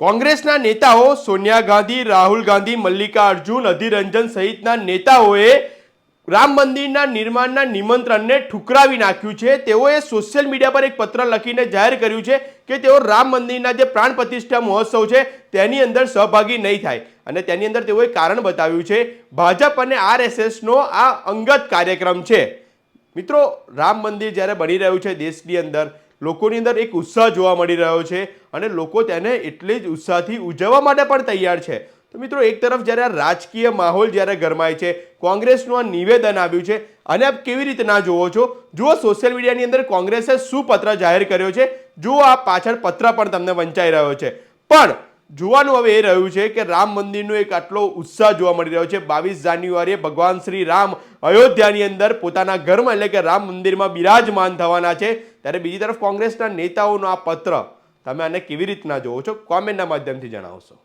કોંગ્રેસના નેતાઓ સોનિયા ગાંધી, રાહુલ ગાંધી મલ્લિકા અર્જુન અધીર રંજન સહિતના નેતાઓએ રામ મંદિરના નિર્માણના નિમંત્રણને ઠુકરાવી નાખ્યું છે. તેઓએ સોશિયલ મીડિયા પર એક પત્ર લખીને જાહેર કર્યું છે કે તેઓ રામ મંદિરના જે પ્રાણ પ્રતિષ્ઠા મહોત્સવ છે તેની અંદર સહભાગી નહીં થાય અને તેની અંદર તેઓએ કારણ બતાવ્યું છે. ભાજપ અને આરએસએસનો આ અંગત કાર્યક્રમ છે. મિત્રો, રામ મંદિર જ્યારે બની રહ્યું છે દેશની અંદર લોકોની અંદર એક ઉત્સાહ જોવા મળી રહ્યો છે અને લોકો તેને એટલી જ ઉત્સાહથી ઉજવવા માટે પણ તૈયાર છે. તો મિત્રો, એક તરફ જ્યારે આ રાજકીય માહોલ જ્યારે ગરમાય છે, કોંગ્રેસનું આ નિવેદન આવ્યું છે, અને આપ કેવી રીતે ના જોવો છો? જુઓ સોશિયલ મીડિયાની અંદર કોંગ્રેસે શું પત્ર જાહેર કર્યો છે. જુઓ, આ પાછળ પત્ર પણ તમને વંચાઈ રહ્યો છે. પણ જોવાનું હવે એ રહ્યું છે કે રામ મંદિરનો એક આટલો ઉત્સાહ જોવા મળી રહ્યો છે. બાવીસ જાન્યુઆરીએ ભગવાન શ્રી રામ અયોધ્યાની અંદર પોતાના ઘરમાં એટલે કે રામ મંદિરમાં બિરાજમાન થવાના છે. ત્યારે બીજી તરફ કોંગ્રેસના નેતાઓનો આ પત્ર તમે આને કેવી રીતના જોવો છો? કોમેન્ટના માધ્યમથી જણાવશો.